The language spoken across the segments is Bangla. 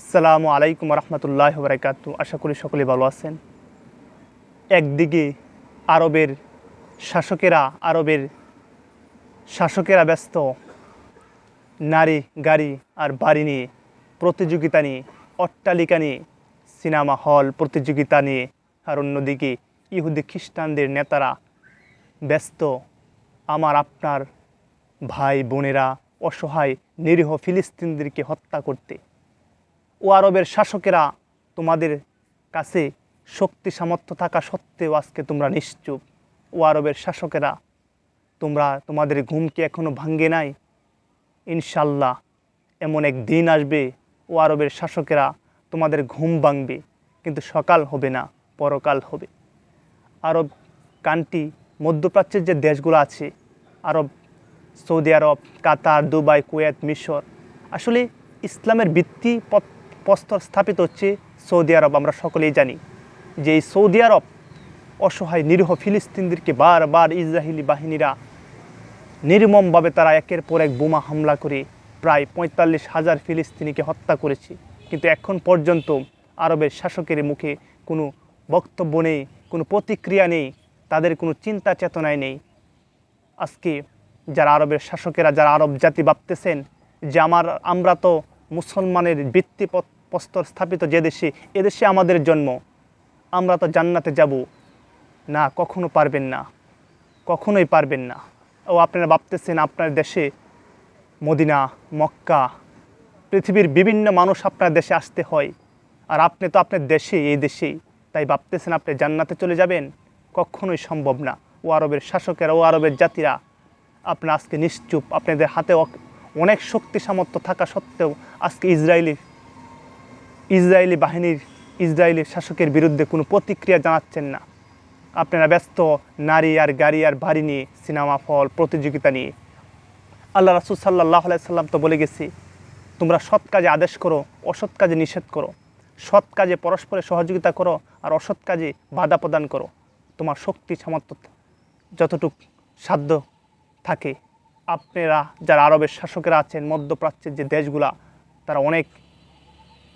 আসসালামু আলাইকুম রহমতুল্লাহ বরাকাতু আশা করি সকলে ভালো আছেন। একদিকে আরবের শাসকেরা আরবের শাসকেরা ব্যস্ত, নারী, গাড়ি আর বাড়ি নিয়ে, প্রতিযোগিতা নিয়ে, অট্টালিকা নিয়ে, সিনেমা হল প্রতিযোগিতা নিয়ে, আর অন্যদিকে ইহুদি খ্রিস্টানদের নেতারা ব্যস্ত, আমার আপনার ভাই বোনেরা অসহায়, নিরীহ ফিলিস্তিনদেরকে হত্যা করতে। ও আরবের শাসকেরা তোমাদের কাছে শক্তি সামর্থ্য থাকা সত্ত্বেও আজকে তোমরা নিশ্চুপ। ও আরবের শাসকেরা, তোমরা তোমাদের ঘুমকে এখনও ভাঙ্গে নাই। ইনশাল্লাহ এমন এক দিন আসবে, ও আরবের শাসকেরা তোমাদের ঘুম ভাঙবে, কিন্তু সকাল হবে না, পরকাল হবে। আরব কান্ট্রি, মধ্যপ্রাচ্যের যে দেশগুলো আছে, Arab, Saudi Arab, Qatar, Dubai, Kuwait, মিশর, আসলে ইসলামের ভিত্তি প্রস্তর স্থাপিত হচ্ছে সৌদি আরব, আমরা সকলেই জানি। যে এই সৌদি আরব অসহায়, নিরীহ ফিলিস্তিনদেরকে বারবার ইসরায়েলি বাহিনীরা নির্মমভাবে তারা একের পর এক বোমা হামলা করে প্রায় পঁয়তাল্লিশ হাজার ফিলিস্তিনিকে হত্যা করেছে। কিন্তু এখন পর্যন্ত আরবের শাসকের মুখে কোনো বক্তব্য নেই, কোনো প্রতিক্রিয়া নেই, তাদের কোনো চিন্তা চেতনায় নেই। আজকে যারা আরবের শাসকেরা, যারা আরব জাতি ভাবতেছেন যে আমার, আমরা তো মুসলমানের ভিত্তি প- প্রস্তর স্থাপিত যে দেশে এদেশে আমাদের জন্ম। আমরা তো জান্নাতে যাব। না, কখনো পারবেন না। কখনোই পারবেন না। ও, আপনারা ভাবতেছেন আপনার দেশে মদিনা, মক্কা, পৃথিবীর বিভিন্ন মানুষ আপনার দেশে আসতে হয়। আর আপনি তো আপনার দেশে এই দেশেই। তাই ভাবতেছেন আপনি জান্নাতে চলে যাবেন? কখনোই সম্ভব না। ও আরবের শাসকেরা, ও আরবের জাতিরা আপনার আজকে নিশ্চুপ। আপনাদের হাতে অনেক শক্তি সামর্থ্য থাকা সত্ত্বেও আজকে ইসরায়েলি ইসরায়েলি বাহিনীর, ইসরায়েলি শাসকের বিরুদ্ধে কোনো প্রতিক্রিয়া জানাচ্ছেন না। আপনারা ব্যস্ত, নারী আর গাড়ি আর বাড়ি নিয়ে সিনেমা ফল প্রতিযোগিতা নিয়ে। আল্লাহ রাসুল সাল্লাহ সাল্লাম তো বলে গেছি, তোমরা সৎ কাজে আদেশ করো, অসৎ কাজে নিষেধ করো। সৎ কাজে পরস্পরের সহযোগিতা করো আর অসৎ কাজে বাধা প্রদান করো। তোমার শক্তি, সামর্থ্য যতটুক সাধ্য থাকে। আপনারা যারা আরবের শাসকেরা আছেন, মধ্যপ্রাচ্যের যে দেশগুলা, তারা অনেক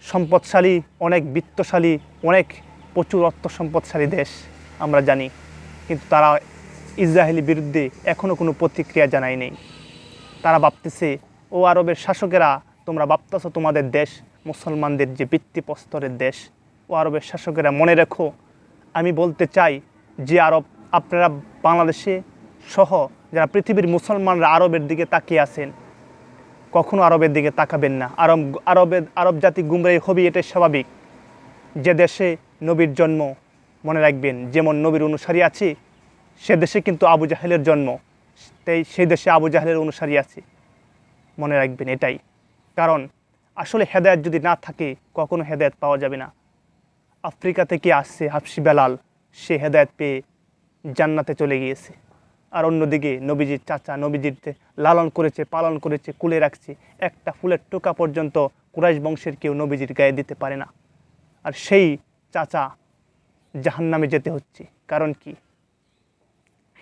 সম্পদশালী, অনেক বিত্তশালী, অনেক প্রচুর অর্থ সম্পদশালী দেশ আমরা জানি। কিন্তু তারা ইসরায়েলি বিরুদ্ধে এখনও কোনো প্রতিক্রিয়া জানায় নেই। তারা ভাবতেছে, ও আরবের শাসকেরা, তোমরা ভাবতেছো তোমাদের দেশ মুসলমানদের যে ভিত্তিপ্রস্তরের দেশ। ও আরবের শাসকেরা, মনে রেখো, আমি বলতে চাই যে আরব, আপনারা বাংলাদেশে সহ যারা পৃথিবীর মুসলমানরা আরবের দিকে তাকিয়ে আছেন কখনো আরবের দিকে তাকাবেন না। আরব, আরবের, আরব জাতি গুমরাই হবি এটাই স্বাভাবিক। যে দেশে নবীর জন্ম মনে রাখবেন, যেমন নবীর অনুসারী আছে, সে দেশে কিন্তু আবু জাহেলের জন্ম। তাই, সেই দেশে আবু জাহেলের অনুসারী আছে। মনে রাখবেন এটাই। কারণ আসলে হেদায়ত যদি না থাকে, কখনো হেদায়ত পাওয়া যাবে না। আফ্রিকা থেকে আসছে হাফসি বেলাল। সে হেদায়ত পেয়ে জান্নাতে চলে গিয়েছে। আর অন্যদিকে নবীজির চাচা নবীজির লালন করেছে, পালন করেছে, কুলে রাখছে, একটা ফুলের টোকা পর্যন্ত কুরাইশ বংশের কেউ নবীজির গায়ে দিতে পারে না। আর সেই চাচা জাহান্নামে যেতে হচ্ছে। কারণ কি?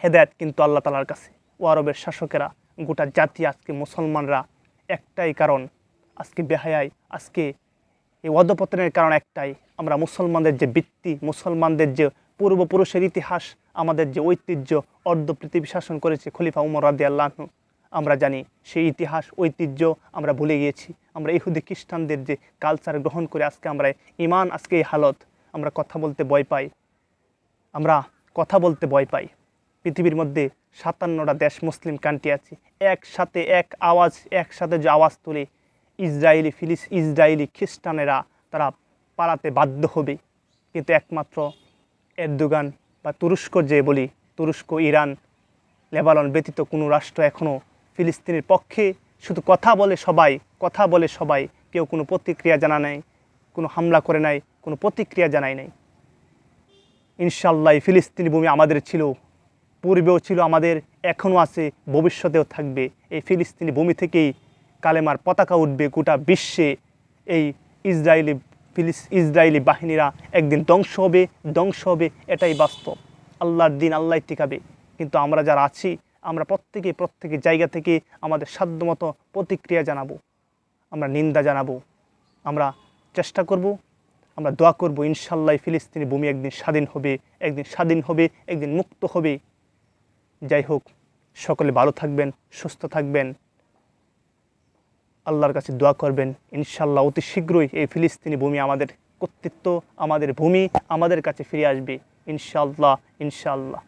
হেদায়ত কিন্তু আল্লাহ তালার কাছে। ও আরবের শাসকেরা গোটা জাতি আজকে মুসলমানরা একটাই কারণ। আজকে বেহায়াই আজকে এই অধপতনের কারণ একটাই। আমরা মুসলমানদের যে বৃত্তি, মুসলমানদের যে পূর্বপুরুষের ইতিহাস আমাদের যে ঐতিহ্য অর্ধ পৃথিবী শাসন করেছে খলিফা উমর রাদি আল্লাহনু আমরা জানি সেই ইতিহাস, ঐতিহ্য আমরা ভুলে গিয়েছি। আমরা ইহুদি খ্রিস্টানদের যে কালচার গ্রহণ করে আজকে আমরা ইমান আজকে এই হালত, আমরা কথা বলতে ভয় পাই। আমরা কথা বলতে ভয় পাই। পৃথিবীর মধ্যে সাতান্নটা দেশ মুসলিম কান্ট্রি আছে। একসাথে এক আওয়াজ, একসাথে যে আওয়াজ তুলে ইসরায়েলি, ফিলিস ইসরায়েলি খ্রিস্টানেরা তারা পালাতে বাধ্য হবে। কিন্তু একমাত্র এরদোগান বা তুরস্ক যে বলি, তুরস্ক, ইরান, লেবানন ব্যতীত কোনো রাষ্ট্র এখনও ফিলিস্তিনের পক্ষে শুধু কথা বলে সবাই, কথা বলে সবাই, কেউ কোনো প্রতিক্রিয়া জানা নাই, কোনো হামলা করে নাই, কোনো প্রতিক্রিয়া জানায় নাই। ইনশাল্লাহ ফিলিস্তিনি ভূমি আমাদের ছিল, পূর্বেও ছিল, আমাদের এখনও আছে, ভবিষ্যতেও থাকবে। এই ফিলিস্তিনি ভূমি থেকেই কালেমার পতাকা উঠবে গোটা বিশ্বে। এই ইসরায়েলি ফিলিস ইসরায়েলি বাহিনীরা একদিন ধ্বংস হবে ধ্বংস হবে, এটাই বাস্তব। আল্লাহর দিন আল্লাহ টিকাবে। কিন্তু আমরা যারা আছি, আমরা প্রত্যেকে প্রত্যেকের জায়গা থেকে আমাদের সাধ্যমতো প্রতিক্রিয়া জানাব। আমরা নিন্দা জানাব। আমরা চেষ্টা করব। আমরা দোয়া করব ইনশাল্লাহ ফিলিস্তিনি ভূমি একদিন স্বাধীন হবে, একদিন স্বাধীন হবে, একদিন মুক্ত হবে। যাই হোক, সকলে ভালো থাকবেন, সুস্থ থাকবেন। আল্লাহর কাছে দোয়া করবেন, ইনশাল্লাহ অতি শীঘ্রই এই ফিলিস্তিনি ভূমি আমাদের কর্তৃত্ব, আমাদের ভূমি আমাদের কাছে ফিরে আসবে, ইনশাল্লাহ ইনশাল্লাহ।